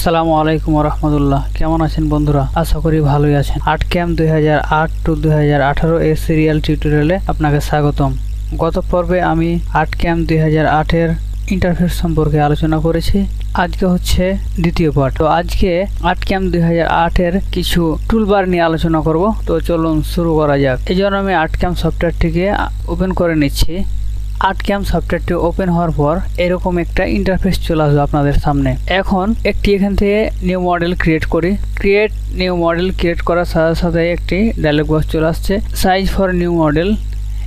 আসসালামু আলাইকুম রহমতুল্লাহ কেমন আছেন বন্ধুরা? আশা করি ভালোই আছেন। আট ক্যাম্প দুই হাজার আট টু দুই এর সিরিয়াল টিউটোরিয়ালে আপনাকে স্বাগতম। গত পর্বে আমি আট ক্যাম্প দুই হাজার আটের ইন্টারফেস সম্পর্কে আলোচনা করেছি। আজকে হচ্ছে দ্বিতীয় পার্ট। তো আজকে আট ক্যাম্প দুই আটের কিছু টুলবার নিয়ে আলোচনা করব। তো চলুন শুরু করা যাক। এই জন্য আমি আট ক্যাম্প সফটওয়্যারটিকে ওপেন করে নিচ্ছি। আট ক্যাম সফটওয়্যারটি ওপেন হওয়ার পর এরকম একটা ইন্টারফেস চলে আসবে আপনাদের সামনে। এখন একটি এখান থেকে নিউ মডেল ক্রিয়েট করি। ক্রিয়েট নিউ মডেল ক্রিয়েট করার সাথে সাথে একটি ডায়লগ বক্স চলে আসছে। সাইজ ফর নিউ মডেল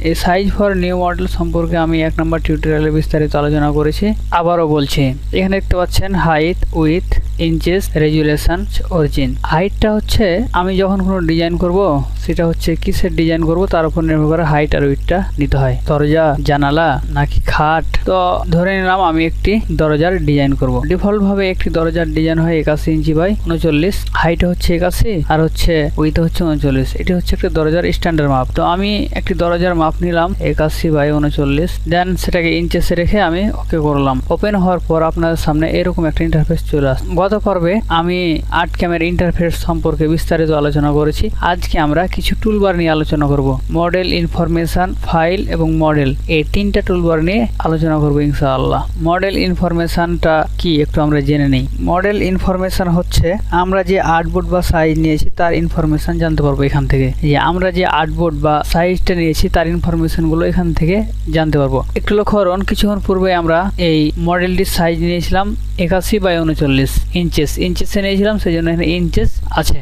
এই সাইজ ফর নিউ মডেল সম্পর্কে আমি এক নম্বর টিউটোরিয়ালে বিস্তারিত আলোচনা করেছি। আবারও বলছি, এখানে দেখতে পাচ্ছেন height width inches resolution origin হাইটটা হচ্ছে, আমি যখন কোনো ডিজাইন করব, সেটা হচ্ছে কিসের ডিজাইন করব, তার উপর নির্ভর করে হাইট আর উইথটা নিতে হয়। দরজা, জানালা নাকি খাট? তো ধরে নিলাম আমি একটি দরজার ডিজাইন করব। ডিফল্ট ভাবে একটি দরজার ডিজাইন হয় একাশি ইঞ্চি বাই উনচল্লিশ। হাইট হচ্ছে একাশি, আর হচ্ছে উইথ হচ্ছে উনচল্লিশ। এটি হচ্ছে একটি দরজার স্ট্যান্ডার্ড মাপ তো আমি একটি দরজার মাপ নিলাম, একাশি বাই উনচল্লিশ। দেন সেটাকে ইঞ্চেসে রেখে আমি ওকে করলাম। ওপেন হওয়ার পর আপনাদের সামনে এরকম একটা ইন্টারফেস চলে আসে গত পর্বে আমি আর্ট ক্যামের ইন্টারফেস সম্পর্কে বিস্তারিত আলোচনা করেছি। আজকে আমরা কিছু টুলবার নিয়ে আলোচনা করব। মডেল ইনফরমেশন ফাইল এবং মডেল এই তিনটা টুলবার নিয়ে আলোচনা করব ইনশাআল্লাহ। মডেল ইনফরমেশনটা কি একটু আমরা জেনে নিই। মডেল ইনফরমেশন হচ্ছে আমরা যে আর্টবোর্ড বা সাইজ নিয়েছি, তার ইনফরমেশন জানতে পারব এখান থেকে। যে আমরা যে আর্টবোর্ড বা সাইজটা নিয়েছি, তার ইনফরমেশনগুলো এখান থেকে জানতে পারব। একটু লক্ষ্য করুন, কিছুক্ষণ পূর্বে আমরা এই মডেলটির সাইজ নিয়েছিলাম একাশি বাই উনচল্লিশ ইঞ্চেস ইঞ্চেসে নিয়েছিলাম সেই জন্য এখানে ইঞ্চেস আছে।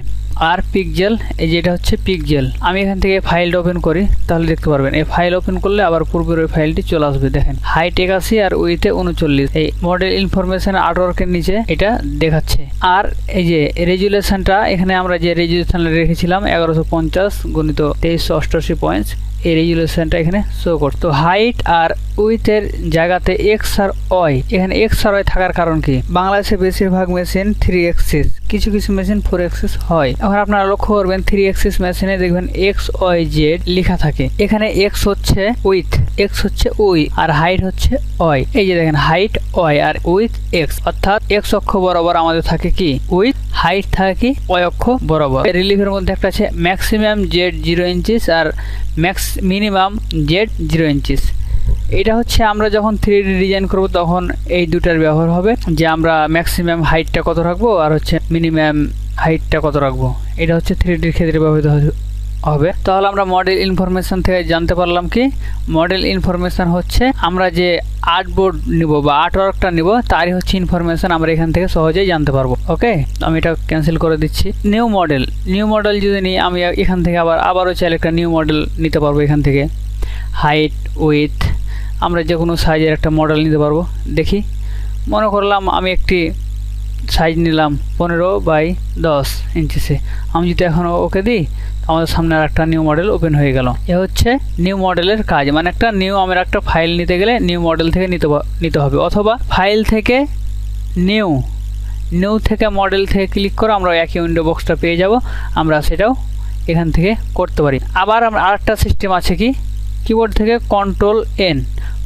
আর পিকজেল এই যেটা হচ্ছে পিকজেল আমি এখান থেকে ফাইলটা ওপেন করি, তাহলে দেখতে পারবেন। এই ফাইল ওপেন করলে আবার পূর্বের ওই ফাইলটি চলে আসবে, দেখেন। হাইট একাশি আর উইথে উনচল্লিশ। এই মডেল ইনফরমেশন আর্টওয়ার্কের নিচে এটা দেখাচ্ছে। আর এই যে রেজুলেশনটা এখানে আমরা যে রেজুলেশন রেখেছিলাম, এগারোশো পঞ্চাশ গণিত তেইশশো অষ্টআশি পয়েন্টস এই রেজুলেশনটা এখানে শো করতো হাইট আর উইথের জায়গাতে এক্স আর ওয়াই এখানে এক্স আর ওয়াই থাকার কারণ কি? বাংলাদেশে বেশিরভাগ মেশিন থ্রি এক্সিস কিছু কিছু মেশিন ফোর এক্সিস হয়। এখন আপনারা লক্ষ্য করবেন থ্রি এক্সিস মেশিনে দেখবেন এক্স ওয়াই জেড লেখা থাকে। এখানে এক্স হচ্ছে উইথ এক্স হচ্ছে উই আর হাইট হচ্ছে ওয়াই এই যে দেখেন হাইট ওয়াই আর উইথ এক্স অর্থাৎ এক্স অক্ষ বরাবর আমাদের থাকে কি? উইথ হাইট থাকে কি ওয়াই অক্ষ বরাবর। রিলিফের মধ্যে একটা আছে ম্যাক্সিমাম জেড জিরো ইঞ্চিস আর max minimum Z zero inches এটা হচ্ছে আমরা যখন থ্রি ডি ডিজাইন করব তখন এই দুটার ব্যবহার হবে। যে আমরা ম্যাক্সিমাম হাইটটা কত রাখব আর হচ্ছে মিনিমাম হাইটটা কত রাখব। এটা হচ্ছে থ্রি ডির ক্ষেত্রে ব্যবহৃত হবে। তাহলে আমরা মডেল ইনফরমেশন থেকে জানতে পারলাম কি মডেল ইনফরমেশন হচ্ছে আমরা যে আর্ট বোর্ড নিব বা আর্ট ওয়ার্কটা নিব, তারই হচ্ছে ইনফরমেশন আমরা এখান থেকে সহজেই জানতে পারব ওকে আমি এটা ক্যান্সেল করে দিচ্ছি। নিউ মডেল নিউ মডেল যদি নিই, আমি এখান থেকে আবার, আবারও চাইলে একটা নিউ মডেল নিতে পারব এখান থেকে। হাইট উইথ আমরা যে কোনো সাইজের একটা মডেল নিতে পারব। দেখি। মনে করলাম আমি একটি সাইজ নিলাম পনেরো বাই দশ ইঞ্চিসে আমি যদি এখন ওকে দিই আমাদের সামনে আর একটা নিউ মডেল ওপেন হয়ে গেল। এ হচ্ছে নিউ মডেলের কাজ। মানে একটা নিউ আমার একটা ফাইল নিতে গেলে নিউ মডেল থেকে নিতে নিতে হবে। অথবা ফাইল থেকে নিউ নিউ থেকে মডেল থেকে ক্লিক করে আমরা একই উইন্ডো বক্সটা পেয়ে যাব। আমরা সেটাও এখান থেকে করতে পারি। আবার আমরা আরেকটা সিস্টেম আছে কি? কিবোর্ড থেকে control N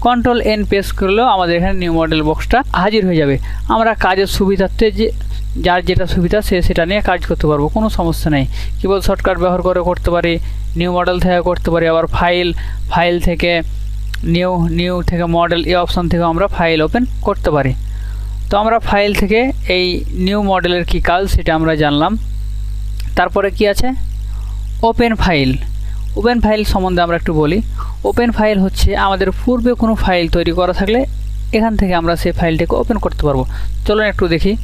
control N press করলেও আমাদের এখানে নিউ মডেল বক্সটা হাজির হয়ে যাবে। আমরা কাজের সুবিধার্থে যে যার যেটা সুবিধা সে সেটা নিয়ে কাজ করতে পারব, কোনো সমস্যা নেই। কেবল শর্টকাট ব্যবহার করে করতে পারি, নিউ মডেল থেকে করতে পারি, আবার ফাইল ফাইল থেকে নিউ নিউ থেকে মডেল, এই অপশান থেকে আমরা ফাইল ওপেন করতে পারি। তো আমরা ফাইল থেকে এই নিউ মডেলের কি কাজ সেটা আমরা জানলাম। তারপরে কি আছে? Open file. ওপেন ফাইল সম্বন্ধে আমরা একটু বলি। ওপেন ফাইল হচ্ছে আমাদের পূর্বে কোনো ফাইল তৈরি করা থাকলে এখান থেকে আমরা সেই ফাইলটাকে ওপেন করতে পারব। চলুন একটু দেখি।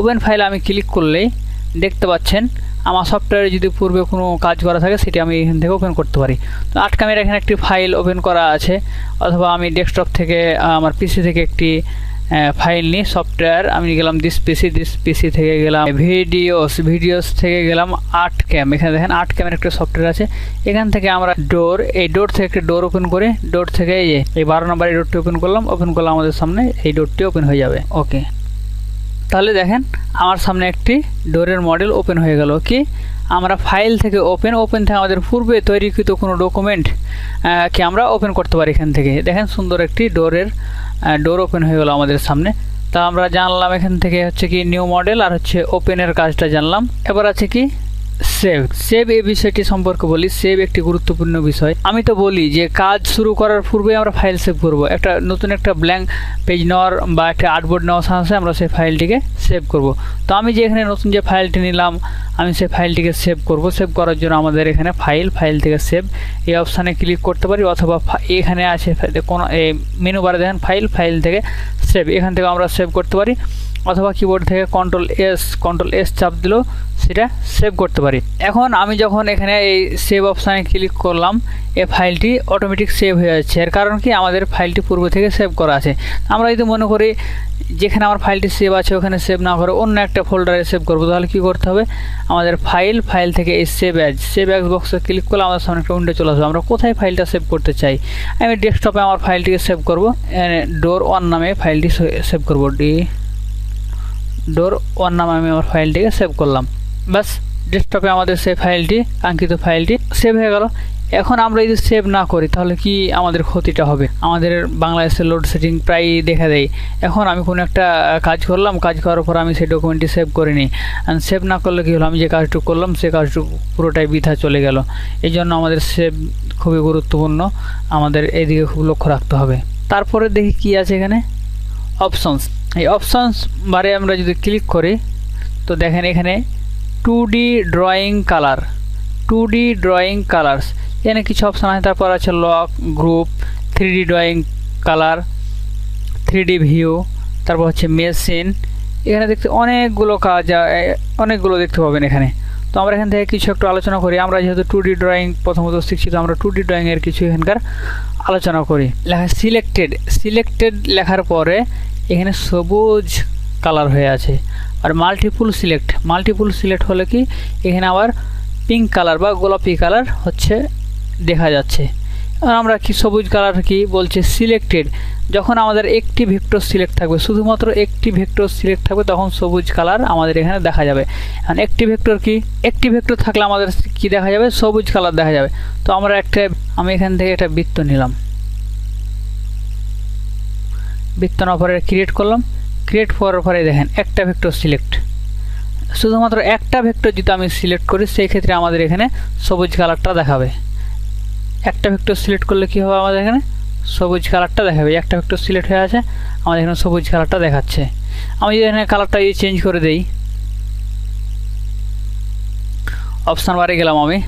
ওপেন ফাইল আমি ক্লিক করলেই দেখতে পাচ্ছেন, আমার সফটওয়্যারে যদি পূর্বে কোনো কাজ করা থাকে সেটি আমি এখান থেকে ওপেন করতে পারি। তো আটকামের এখানে একটি ফাইল ওপেন করা আছে, অথবা আমি ডেস্কটপ থেকে, আমার পিসি থেকে একটি ফাইল নিই, সফটওয়্যার, আমি গেলাম দিস পিসি দিস পিসি থেকে গেলাম ভিডিওস ভিডিওস থেকে গেলাম আর্ট ক্যাম এখানে দেখেন আর্ট ক্যামের একটা সফটওয়্যার আছে, এখান থেকে আমরা ডোর, এই ডোর থেকে একটা ডোর ওপেন করে, ডোর থেকে এই বারো নম্বর এই ডোরটি ওপেন করলাম ওপেন করলাম আমাদের সামনে এই ডোরটি ওপেন হয়ে যাবে। ওকে। তাহলে দেখেন, আমার সামনে একটি ডোরের মডেল ওপেন হয়ে গেল। কি? আমরা ফাইল থেকে ওপেন ওপেন থেকে আমাদের পূর্বে তৈরিকৃত কোনো ডকুমেন্ট কি আমরা ওপেন করতে পারি এখান থেকে। দেখেন সুন্দর একটি ডোরের ডোর ওপেন হয়ে গেল আমাদের সামনে। তা আমরা জানলাম এখান থেকে হচ্ছে কি নিউ মডেল আর হচ্ছে ওপেনের কাজটা জানলাম। এবার আছে কি? সেভ সেভ এই বিষয়টি সম্পর্কে বলি, সেভ একটি গুরুত্বপূর্ণ বিষয়। আমি তো বলি যে, কাজ শুরু করার পূর্বে আমরা ফাইল সেভ করব। একটা নতুন একটা ব্ল্যাঙ্ক পেজ নেওয়ার বা একটা আর্টবোর্ড নেওয়ার সাথে আমরা সেই ফাইলটিকে সেভ করব। তো আমি যে এখানে নতুন যে ফাইলটি নিলাম, আমি সেই ফাইলটিকে সেভ করব। সেভ করার জন্য আমাদের এখানে ফাইল ফাইল থেকে সেভ। এই অপশানে ক্লিক করতে পারি অথবা এখানে আছে কোনো মেনু বারে দেখেন ফাইল ফাইল থেকে সেভ। এখান থেকে আমরা সেভ করতে পারি। অথবা কিবোর্ড থেকে কন্ট্রোল এস কন্ট্রোল এস চাপ দিলেও সেটা সেভ করতে পারি। এখন আমি যখন এখানে এই সেভ অপশানে ক্লিক করলাম এই ফাইলটি অটোমেটিক সেভ হয়ে যাচ্ছে। এর কারণ কি? আমাদের ফাইলটি পূর্ব থেকে সেভ করা আছে। আমরা যদি মনে করি যেখানে আমার ফাইলটি সেভ আছে, ওখানে সেভ না করে অন্য একটা ফোল্ডারে সেভ করব, তাহলে কী করতে হবে? আমাদের ফাইল ফাইল থেকে এই সেভ অ্যাজ সেভ অ্যাজ বক্সে ক্লিক করলে আমাদের সামনে একটা উইন্ডো চলে আসবে। আমরা কোথায় ফাইলটা সেভ করতে চাই? আমি ডেস্কটপে আমার ফাইলটিকে সেভ করব। ডোর ওয়ান নামে ফাইলটি সেভ করব। ডি ডোর ওয়ান নামে আমি আমার ফাইলটিকে সেভ করলাম। ব্যাস ডেস্কটপে আমাদের সেই ফাইলটি কাঙ্ক্ষিত ফাইলটি সেভ হয়ে গেল। এখন আমরা যদি সেভ না করি, তাহলে কি আমাদের ক্ষতিটা হবে? আমাদের বাংলাদেশে লোড সেটিং প্রায় দেখা দেয়। এখন আমি কোনো একটা কাজ করলাম, কাজ করার পর আমি সেই ডকুমেন্টটি সেভ করিনি। সেভ না করলে কী হলো? আমি যে কাজটুকু করলাম, সে কাজটুকু পুরোটাই বৃথা চলে গেল। এই জন্য আমাদের সেভ খুবই গুরুত্বপূর্ণ। আমাদের এদিকে খুব লক্ষ্য রাখতে হবে। তারপরে দেখি কি আছে এখানে। অপশনস এই অপশানস বারে আমরা যদি ক্লিক করি, তো দেখেন এখানে two D drawing colour two D drawing colours এখানে কিছু অপশান আছে, তারপর আছে lock group three D drawing colour three D view তারপর হচ্ছে মেশিন এখানে দেখতে অনেকগুলো কাজ অনেকগুলো দেখতে পাবেন এখানে। তো আমরা এখান থেকে কিছু একটু আলোচনা করি, আমরা যেহেতু টু ডি ড্রয়িং প্রথমত শিখছি, তো আমরা টু ডি ড্রয়িংয়ের কিছু এখানকার আলোচনা করি। লেখা সিলেক্টেড সিলেক্টেড লেখার পরে এখানে সবুজ কালার হয়ে আছে। আর মাল্টিপুল সিলেক্ট মাল্টিপুল সিলেক্ট হলে কি? এখানে আবার পিঙ্ক কালার বা গোলাপি কালার হচ্ছে দেখা যাচ্ছে। আর আমরা কি সবুজ কালার কি বলছে? সিলেক্টেড যখন আমাদের একটি ভেক্টর সিলেক্ট থাকবে, শুধুমাত্র একটি ভেক্টর সিলেক্ট থাকবে, তখন সবুজ কালার আমাদের এখানে দেখা যাবে। এখন একটি ভেক্টর কি? একটি ভেক্টর থাকলে আমাদের কি দেখা যাবে? সবুজ কালার দেখা যাবে। তো আমরা একটা, আমি এখান থেকে একটা বৃত্ত নিলাম। বৃত্ত না পরে ক্রিয়েট করলাম। ক্রিয়েট করার পরে দেখেন, একটা ভেক্টর সিলেক্ট শুধুমাত্র একটা ভেক্টর যদি আমি সিলেক্ট করি, সেই ক্ষেত্রে আমাদের এখানে সবুজ কালারটা দেখাবে। একটা ভেক্টর সিলেক্ট করলে কী হবে আমাদের এখানে? সবুজ কালারটা দেখাবে। একটা ভেক্টর সিলেক্ট হয়ে আছে, আমাদের এখানে সবুজ কালারটা দেখাচ্ছে। আমি যদি এখানে কালারটা যদি চেঞ্জ করে দেই অপশান বারে গেলাম আমি।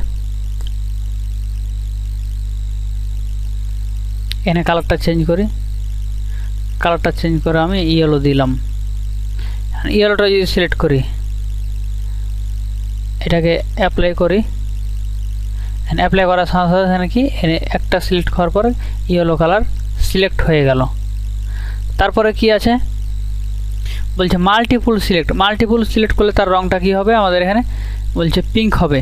এখানে কালারটা চেঞ্জ করি। কালারটা চেঞ্জ করে আমি ইয়েলো দিলাম। ইয়েলোটা যদি সিলেক্ট করি, এটাকে অ্যাপ্লাই করি অ্যাপ্লাই করার সাথে সাথে নাকি একটা সিলেক্ট করার পরে ইয়েলো কালার সিলেক্ট হয়ে গেল। তারপরে কি আছে? বলছে মাল্টিপুল সিলেক্ট মাল্টিপুল সিলেক্ট করলে তার রঙটা কি হবে? আমাদের এখানে বলছে পিঙ্ক হবে।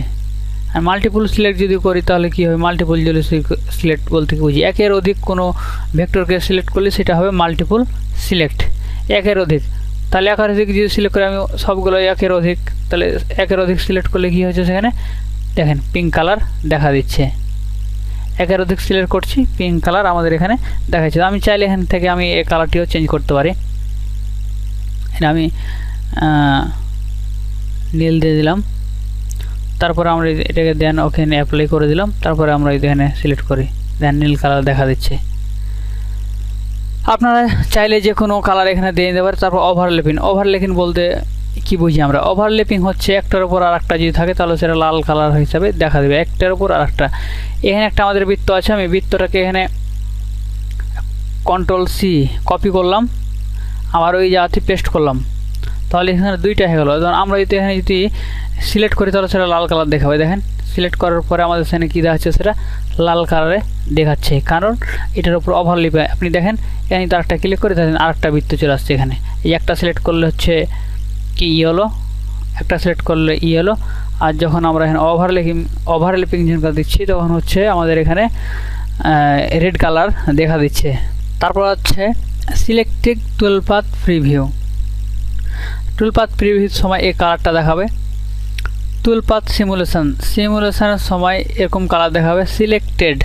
আর মাল্টিপুল সিলেক্ট যদি করি, তাহলে কি হবে? মাল্টিপুল যদি সিলেক্ট বলতে কি বুঝি, একের অধিক কোনো ভেক্টরকে সিলেক্ট করলে সেটা হবে মাল্টিপুল সিলেক্ট একের অধিক। তাহলে একের অধিক যদি সিলেক্ট করে, আমি সবগুলো একের অধিক, তাহলে একের অধিক সিলেক্ট করলে কী হচ্ছে সেখানে? দেখেন পিঙ্ক কালার দেখা দিচ্ছে। একের অধিক সিলেক্ট করছি পিঙ্ক কালার আমাদের এখানে দেখাচ্ছে। আমি চাইলে এখান থেকে আমি এই কালারটিও চেঞ্জ করতে পারি। আমি নীল দিয়ে দিলাম। তারপরে আমরা এটাকে দেন ওখানে অ্যাপ্লাই করে দিলাম। তারপরে আমরা এখানে সিলেক্ট করি। দেন নীল কালার দেখা দিচ্ছে। আপনারা চাইলে যে কোনো কালার এখানে দিয়ে দিতে পারে তারপর ওভারলেপিং ওভারলেপিং বলতে কি বুঝি আমরা? ওভারলেপিং হচ্ছে একটার উপর আর একটা যদি থাকে, তাহলে সেটা লাল কালার হিসাবে দেখা দেবে। একটার উপর আর একটা এখানে একটা আমাদের বৃত্ত আছে। আমি বৃত্তটাকে এখানে কন্ট্রোল সি কপি করলাম। আবার ওই জায়গাতে পেস্ট করলাম। তাহলে এখানে দুইটা হয়ে গেলো। ধরুন আমরা যদি এখানে যদি সিলেক্ট করি, তাহলে সেটা লাল কালার দেখাবে। দেখেন সিলেক্ট করার পরে আমাদের সেখানে কী দেখাচ্ছে? সেটা লাল কালারে দেখাচ্ছে। কারণ এটার উপর ওভারলিপ আপনি দেখেন, এখানে তার একটা ক্লিক করে দেখেন আরেকটা বৃত্ত চলে আসছে এখানে। এই একটা সিলেক্ট করলে হচ্ছে কি ইয়েলো একটা সিলেক্ট করলে ইয়েলো আর যখন আমরা এখানে ওভারলিপিং ওভারলিপিং যখন দিচ্ছি, তখন হচ্ছে আমাদের এখানে রেড কালার দেখা দিচ্ছে। তারপর হচ্ছে সিলেক্টেড টুয়েলপাথ প্রিভিউ টুলপাথ প্রিভিউর সময় এই কালারটা দেখাবে। টুলপাত সিমুলেশন সিমুলেশনের সময় এরকম কালার দেখাবে সিলেক্টেড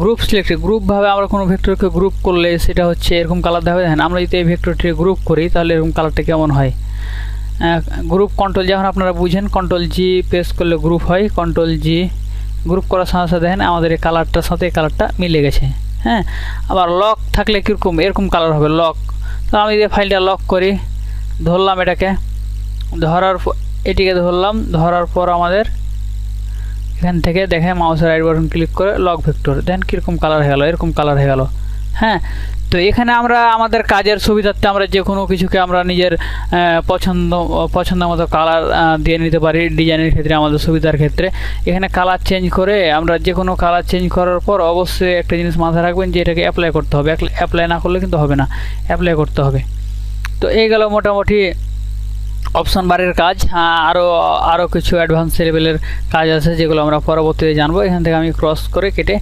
গ্রুপ সিলেক্টেড গ্রুপভাবে আমরা কোনো ভেক্টরকে গ্রুপ করলে সেটা হচ্ছে এরকম কালার দেখাবে। দেখেন, আমরা যদি এই ভেক্টরটি গ্রুপ করি, তাহলে এরকম কালারটা কেমন হয়? গ্রুপ কন্ট্রোল যখন আপনারা বুঝেন কন্ট্রোল জি প্রেস করলে গ্রুপ হয় কন্ট্রোল জি গ্রুপ করার সাথে সাথে দেখেন, আমাদের এই কালারটার সাথে এই কালারটা মিলে গেছে। হ্যাঁ? আবার লক থাকলে কীরকম? এরকম কালার হবে লক তো আমি যে ফাইলটা লক করি ধরলাম এটাকে। ধরার এটিকে ধরলাম। ধরার পর আমাদের এখান থেকে দেখে মাউসের রাইট বাটন ক্লিক করে লক ভেক্টর দেন কীরকম কালার হয়ে গেলো, এরকম কালার হয়ে গেল। হ্যাঁ তো এখানে আমরা আমাদের কাজের সুবিধার্থে আমরা যে কোনো কিছুকে আমরা নিজের পছন্দ পছন্দ মতো কালার দিয়ে নিতে পারি ডিজাইনের ক্ষেত্রে, আমাদের সুবিধার ক্ষেত্রে। এখানে কালার চেঞ্জ করে আমরা যে কোনো কালার চেঞ্জ করার পর অবশ্যই একটা জিনিস মাথায় রাখবেন যে এটাকে অ্যাপ্লাই করতে হবে। অ্যাপ্লাই না করলে কিন্তু হবে না। অ্যাপ্লাই করতে হবে। তো এই গেল মোটামুটি অপশন বারের কাজ। আরও আরও কিছু অ্যাডভান্স লেভেলের কাজ আছে যেগুলো আমরা পরবর্তীতে জানব। এখান থেকে আমি ক্রস করে কেটে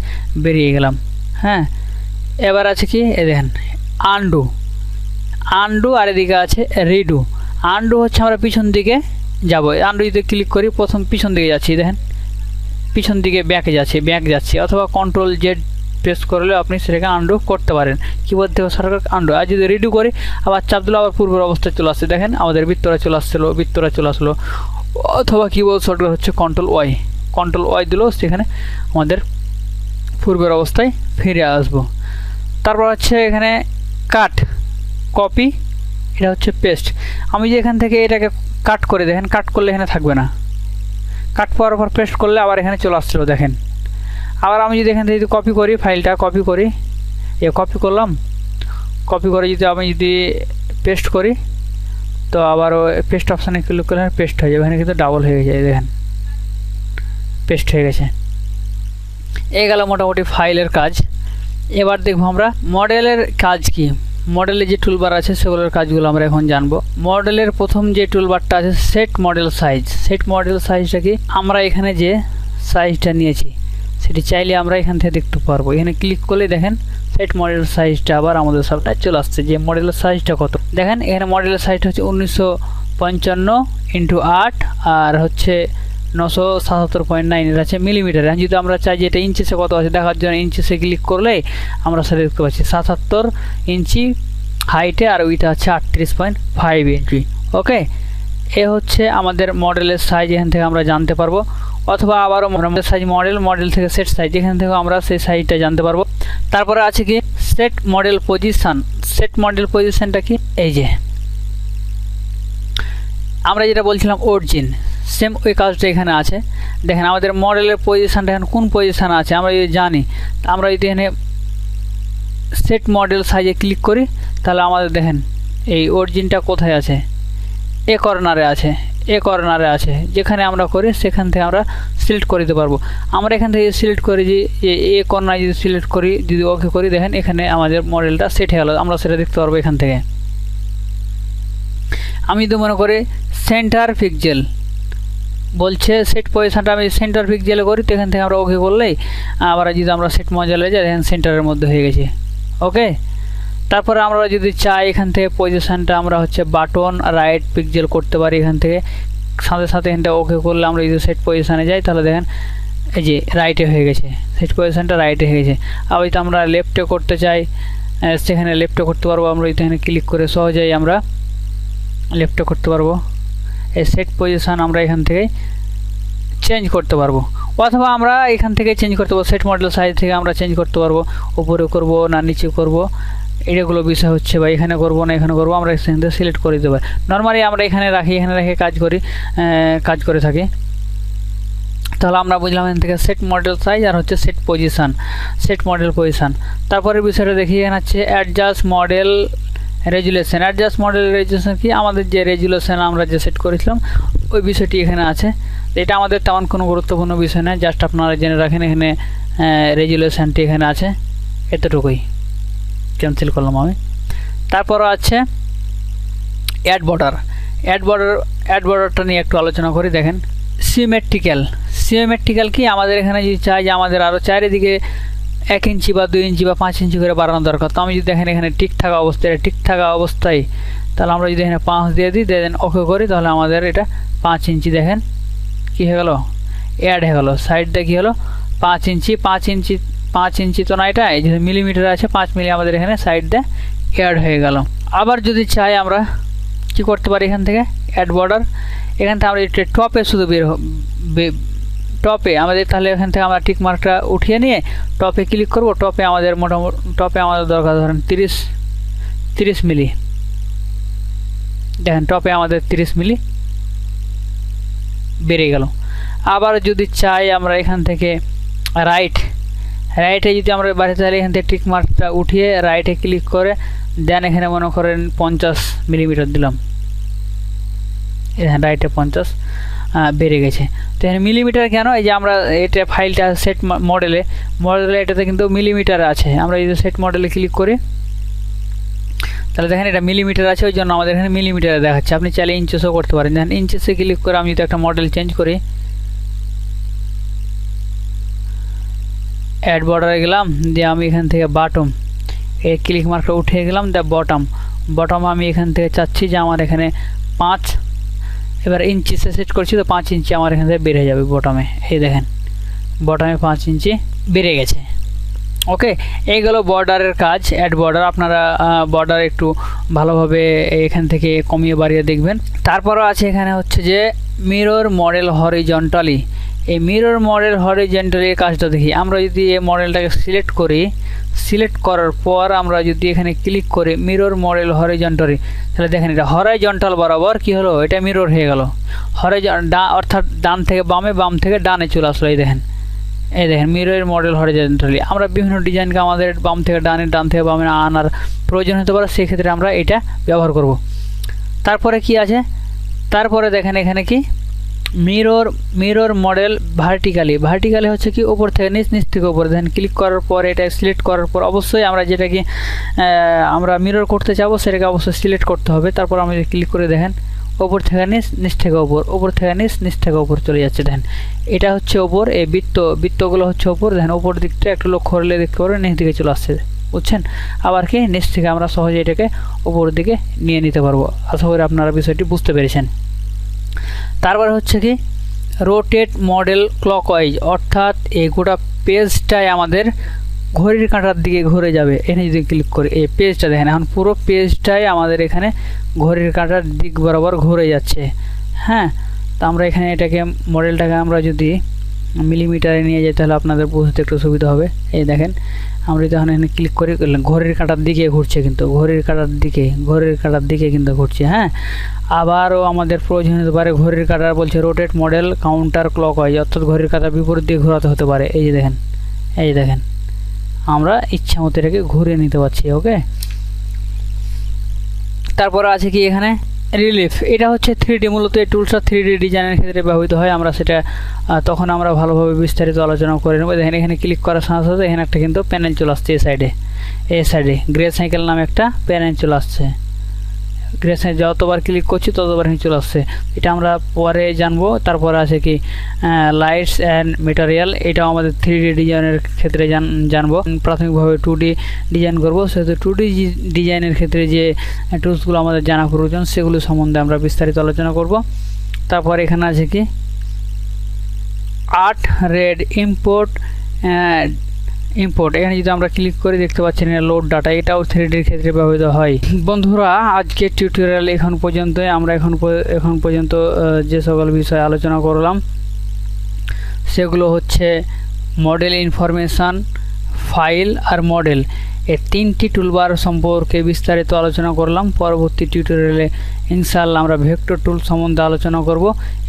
বেরিয়ে গেলাম। হ্যাঁ এবার আছে কি? এ দেখেন আন্ডু আন্ডু আর এদিকে আছে রিডু আন্ডু হচ্ছে আমরা পিছন দিকে যাব। আন্ডু যদি ক্লিক করি, প্রথম পিছন দিকে যাচ্ছি। দেখেন, পিছন দিকে ব্যাকে যাচ্ছে ব্যাক যাচ্ছে। অথবা কন্ট্রোল জেড প্রেস করলে আপনি সেটাকে আন্ডু করতে পারেন। কিবোর্ড থেকে সরকার আন্ডু আর যদি রিডু করি, আবার চাপ দিলে আবার পূর্বের অবস্থায় চলে আসছে দেখেন, আমাদের বৃত্তরা চলে আসছিল বৃত্তরা চলে আসলো। অথবা কিবোর্ড শর্টকাট হচ্ছে কন্ট্রোল ওয়াই কন্ট্রোল ওয়াই দিলেও সেখানে আমাদের পূর্বের অবস্থায় ফিরে আসব। তারপর হচ্ছে এখানে কাট কপি এটা হচ্ছে পেস্ট আমি যে এখান থেকে এটাকে কাট করে, দেখেন কাট করলে এখানে থাকবে না। কাট করার পর পেস্ট করলে আবার এখানে চলে আসছিল দেখেন। আবার আমি যদি এখান থেকে যদি কপি করি ফাইলটা কপি করি, এ কপি করলাম কপি করে যদি আমি যদি পেস্ট করি, তো আবার পেস্ট অপশানে ক্লিক করলে পেস্ট হয়ে যাবে। এখানে কিন্তু ডাবল হয়ে যায় দেখেন। পেস্ট হয়ে গেছে। এই গেল মোটামুটি ফাইলের কাজ। এবার দেখব আমরা মডেলের কাজ কি? মডেলে যে টুলবার আছে, সেগুলোর কাজগুলো আমরা এখন জানব। মডেলের প্রথম যে টুলবারটা আছে set model size set model সাইজটা কি? আমরা এখানে যে সাইজটা নিয়েছি সেটি চাইলে আমরা এখান থেকে দেখতে পারব। এখানে ক্লিক করলে দেখেন সেট মডেল সাইজটা আবার আমাদের সামনে চলে আসছে। যে মডেলের সাইজটা কত? দেখেন এখানে মডেলের সাইজটা হচ্ছে উনিশশো পঞ্চান্ন ইন্টু আট আর হচ্ছে নশো সাতাত্তর পয়েন্ট নাইন এটা আছে মিলিমিটার এখন যদি আমরা চাই যে এটা ইঞ্চিসে কত আছে, দেখার জন্য ইঞ্চিসে ক্লিক করলে আমরা সেটা দেখতে পাচ্ছি সাতাত্তর ইঞ্চি হাইটে আর ওইটা হচ্ছে আটত্রিশ পয়েন্ট ফাইভ ইঞ্চি ওকে এ হচ্ছে আমাদের মডেলের সাইজ এখান থেকে আমরা জানতে পারব। অথবা আবারও সাইজ মডেল মডেল থেকে সেট সাইজ এখান থেকে আমরা সেই সাইজটা জানতে পারব। তারপরে আছে কি? Set model position set model পজিশনটা কি? এই যে। আমরা যেটা বলছিলাম অরিজিন সেম ওই কাজটা এখানে আছে। দেখেন আমাদের মডেলের পজিশানটা এখন কোন পজিশান আছে? আমরা যদি জানি, আমরা যদি এখানে সেট মডেল সাইজে ক্লিক করি, তাহলে আমাদের দেখেন, এই অরিজিনটা কোথায় আছে? এ কর্নারে আছে। এ কর্নারে আছে। যেখানে আমরা করি, সেখান থেকে আমরা সিলেক্ট করে দিতে পারব। আমরা এখান থেকে সিলেক্ট করি যে, এ কর্নার যদি সিলেক্ট করি, যদি ওকে করি, দেখেন এখানে আমাদের মডেলটা সেট হয়ে গেলো। আমরা সেটা দেখতে পারব এখান থেকে। আমি তো মনে করি সেন্টার পিকজেল বলছে সেট পয়সাটা আমি সেন্টার পিকজেলে করি, তো এখান থেকে আমরা ওকে করলেই, আবার যদি আমরা সেট মজালে যাই, দেখেন সেন্টারের মধ্যে হয়ে গেছে। ওকে তারপরে আমরা যদি চাই এখান থেকে পজিশানটা আমরা হচ্ছে বাটন রাইট পিকজেল করতে পারি এখান থেকে। সাথে সাথে এখানটা ওকে করলে আমরা যদি সেট পজিশানে যাই, তাহলে দেখেন এই যে রাইটে হয়ে গেছে। সেট পজিশানটা রাইটে হয়ে গেছে। আর যদি আমরা লেফটে করতে চাই সেখানে লেফটে করতে পারব আমরা যদি এখানে ক্লিক করে সহজেই আমরা লেফটে করতে পারব। এই সেট পজিশান আমরা এখান থেকে চেঞ্জ করতে পারব। অথবা আমরা এখান থেকে চেঞ্জ করতে পারব। সেট মডেল সাইজ থেকে আমরা চেঞ্জ করতে পারব। উপরে করব না নিচে করব। এগুলো বিষয় হচ্ছে বা এখানে করব না, এখানে করব, আমরা এখান সিলেক্ট করে দিতে পারি। নর্মালি আমরা এখানে রাখি, এখানে রেখে কাজ করি কাজ করে থাকি। তাহলে আমরা বুঝলাম এখান থেকে সেট মডেল সাইজ আর হচ্ছে set position set model position তারপরে বিষয়টা দেখি, এখানে হচ্ছে adjust model resolution adjust model resolution কি? আমাদের যে রেজুলেশন আমরা যে সেট করেছিলাম, ওই বিষয়টি এখানে আছে। এটা আমাদের তেমন কোনো গুরুত্বপূর্ণ বিষয় নয় জাস্ট আপনারা জেনে রাখেন এখানে রেজুলেশনটি এখানে আছে, এতটুকুই। ক্যান্সেল করলাম আমি? তারপর আছে add border add border add বর্ডারটা নিয়ে একটু আলোচনা করি, দেখেন। সিমেট্রিক্যাল সিমেট্রিক্যাল কি? আমাদের এখানে যদি চাই যে আমাদের আরও চারিদিকে এক ইঞ্চি বা দুই ইঞ্চি বা পাঁচ ইঞ্চি করে বাড়ানো দরকার, তো আমি যদি দেখেন এখানে ঠিক থাকা অবস্থায় ঠিক থাকা অবস্থায়, তাহলে আমরা যদি এখানে পাঁচ দিয়ে দিই দেন ওকে করি, তাহলে আমাদের এটা পাঁচ ইঞ্চি, দেখেন, কী হয়ে গেলো? অ্যাড হয়ে গেলো। সাইডটা কী হলো? পাঁচ ইঞ্চি পাঁচ ইঞ্চি পাঁচ ইঞ্চি তো না এটা, এই যে মিলিমিটার আছে, পাঁচ মিলি আমাদের এখানে সাইড দিয়ে অ্যাড হয়ে গেল। আবার যদি চাই আমরা কি করতে পারি এখান থেকে? অ্যাড বর্ডার এখান থেকে আমরা টপে শুধু বের টপে আমাদের তাহলে এখান থেকে আমরা টিক মার্কটা উঠিয়ে নিয়ে টপে ক্লিক করব। টপে আমাদের মোটামুটি টপে আমাদের দরকার ধরেন তিরিশ তিরিশ মিলি। দেখেন টপে আমাদের তিরিশ মিলি বেড়ে গেল। আবার যদি চাই আমরা এখান থেকে রাইট রাইটে যদি আমরা বাড়ি তাহলে এখান থেকে টিক মার্কটা উঠিয়ে রাইটে ক্লিক করে দেন এখানে মনে করেন পঞ্চাশ মিলিমিটার দিলাম। এখানে রাইটে পঞ্চাশ বেড়ে গেছে। তো এখানে মিলিমিটার কেন? এই যে আমরা এটা ফাইলটা সেট মডেলে মডেলে এটাতে কিন্তু মিলিমিটার আছে। আমরা যদি সেট মডেলে ক্লিক করি, তাহলে দেখেন এটা মিলিমিটার আছে ওই জন্য আমাদের এখানে মিলিমিটারে দেখাচ্ছে। আপনি চাইলে ইঞ্চেসও করতে পারেন। দেখেন ইঞ্চেসে ক্লিক করে আমি যদি একটা মডেল চেঞ্জ করি অ্যাড বর্ডারে গেলাম, দিয়ে আমি এখান থেকে বাটম এই ক্লিক মার্কটা উঠে গেলাম, দ্য বটম বটম আমি এখান থেকে চাচ্ছি যে আমার এখানে পাঁচ, এবার ইঞ্চিসে সেট করছি তো পাঁচ ইঞ্চি আমার এখান থেকে বেড়ে যাবে বটমে এই দেখেন বটমে পাঁচ ইঞ্চি বেড়ে গেছে। ওকে এই এইগুলো বর্ডারের কাজ অ্যাড বর্ডার আপনারা বর্ডার একটু ভালোভাবে এখান থেকে কমিয়ে বাড়িয়ে দেখবেন। তারপরও আছে এখানে হচ্ছে যে মিরর মডেল হরিজন্টালি এই মিরর মডেল হরিজন্টালির কাজটা দেখি। আমরা যদি এই মডেলটাকে সিলেক্ট করি সিলেক্ট করার পর আমরা যদি এখানে ক্লিক করি মিরর মডেল হরিজন্টালি তাহলে দেখেন এটা হরাইজন্টাল বরাবর কি হলো? এটা মিরর হয়ে গেল। হরাইজন ডা, অর্থাৎ ডান থেকে বামে, বাম থেকে ডানে চলে আসলো, এই দেখেন। এই দেখেন মিরর মডেল হরিজন্টালি আমরা বিভিন্ন ডিজাইনকে আমাদের বাম থেকে ডানে, ডান থেকে বামে আনার প্রয়োজন হতে পারে, সেক্ষেত্রে আমরা এটা ব্যবহার করব। তারপরে কি আছে? তারপরে দেখেন এখানে কি? Mirror mirror model vertically vertically হচ্ছে কি ওপর থেকে নিচ নিচ থেকে ওপর দেন ক্লিক করার পর, এটা সিলেক্ট করার পর অবশ্যই আমরা যেটাকে আমরা মিরর করতে চাবো, সেটাকে অবশ্যই সিলেক্ট করতে হবে। তারপর আমি ক্লিক করে দেখেন ওপর থেকে নিচ নিচ থেকে ওপর ওপর থেকে নিচ নিচ থেকে ওপর চলে যাচ্ছে, দেখেন। এটা হচ্ছে ওপর এই বৃত্ত, বৃত্তগুলো হচ্ছে ওপর দেখেন ওপর দিকটা একটু লক্ষ্য করলে দেখতে পারবেন, নিচ দিকে চলে আসছে। বুঝছেন? আবার কি, নিচ থেকে আমরা সহজে এটাকে ওপর দিকে নিয়ে নিতে পারব। আশা করি আপনারা বিষয়টি বুঝতে পেরেছেন। তারপর হচ্ছে কি? রোটেট মডেল ক্লকওয়াইজ অর্থাৎ এই গোটা পেজটাই আমাদের ঘড়ির কাঁটার দিকে ঘুরে যাবে। এখানে যদি ক্লিক করি, এই পেজটা দেখেন, এখন পুরো পেজটাই আমাদের এখানে ঘড়ির কাঁটার দিক বরাবর ঘুরে যাচ্ছে। হ্যাঁ তো আমরা এখানে এটাকে মডেলটাকে আমরা যদি মিলিমিটারে নিয়ে যেতে হলে আপনাদের বুঝতে একটু সুবিধা হবে। এই দেখেন, আমরা যদি এখন ক্লিক করি ঘড়ির কাঁটার দিকে ঘুরছে কিন্তু, ঘড়ির কাঁটার দিকে, ঘড়ির কাঁটার দিকে কিন্তু ঘুরছে হ্যাঁ? আবারও আমাদের প্রয়োজন হতে পারে ঘড়ির কাঁটার বলছে রোটেট মডেল কাউন্টার ক্লক হয় অর্থাৎ ঘড়ির কাঁটার বিপরীত দিকে ঘোরাতে হতে পারে। এই যে দেখেন, এই যে দেখেন, আমরা ইচ্ছা মতো এটাকে ঘুরিয়ে নিতে পারছি ওকে তারপরে আছে কি এখানে? রিলিফ এটা হচ্ছে থ্রি ডি মূলত এই টুলসটা থ্রি ডি ডিজাইনের ক্ষেত্রে ব্যবহৃত হয়। আমরা সেটা তখন আমরা ভালোভাবে বিস্তারিত আলোচনা করে নেব। দেখেন, এখানে ক্লিক করার সাথে সাথে এখানে একটা কিন্তু প্যানেল চলে আসছে এই সাইডে এই সাইডে গ্রে সাইকেল নামে একটা প্যানেল চলে আসছে গ্রে সাইড যতবার ক্লিক করছি, ততবার এখানে চলে আসছে। এটা আমরা পরে জানব, তারপরে আছে কি লাইটস অ্যান্ড মেটারিয়াল এটাও আমাদের থ্রি ডি ডিজাইনের ক্ষেত্রে জান, জানব। প্রাথমিকভাবে টু ডি ডিজাইন করব, সেহেতু টু ডি ডিজাইনের ক্ষেত্রে যে টুলসগুলো আমাদের জানা প্রয়োজন, সেগুলো সম্বন্ধে আমরা বিস্তারিত আলোচনা করব। তারপর এখানে আছে কি আর্ট রেড ইম্পোর্ট ইম্পোর্ট এখানে যদি আমরা ক্লিক করে দেখতে পাচ্ছি না লোড ডাটা এটাও থ্রি ডির ক্ষেত্রে ব্যবহৃত হয়। বন্ধুরা, আজকের টিউটোরিয়াল এখন পর্যন্ত আমরা এখন এখন পর্যন্ত যে সকল বিষয়ে আলোচনা করলাম, সেগুলো হচ্ছে মডেল ইনফরমেশান ফাইল আর মডেল। এই তিনটি টুলবার সম্পর্কে বিস্তারিত আলোচনা করলাম। পরবর্তী টিউটোরিয়ালে ইনশাআল্লাহ আমরা ভেক্টর টুল সম্বন্ধে আলোচনা করব।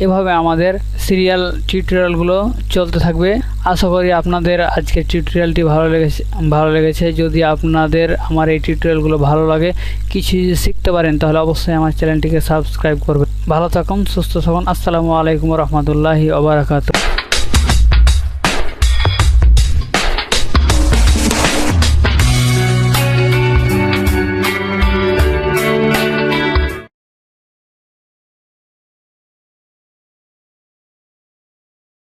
এভাবে আমাদের সিরিয়াল টিউটোরিয়ালগুলো চলতে থাকবে। আশা করি আপনাদের আজকের টিউটোরিয়ালটি ভালো লেগেছে ভালো লেগেছে। যদি আপনাদের আমার এই টিউটোরিয়ালগুলো ভালো লাগে, কিছু শিখতে পারেন, তাহলে অবশ্যই আমার চ্যানেলটিকে সাবস্ক্রাইব করবেন। ভালো থাকুন, সুস্থ থাকুন। আসসালামু আলাইকুম রহমতুল্লাহি ওবরাকাতু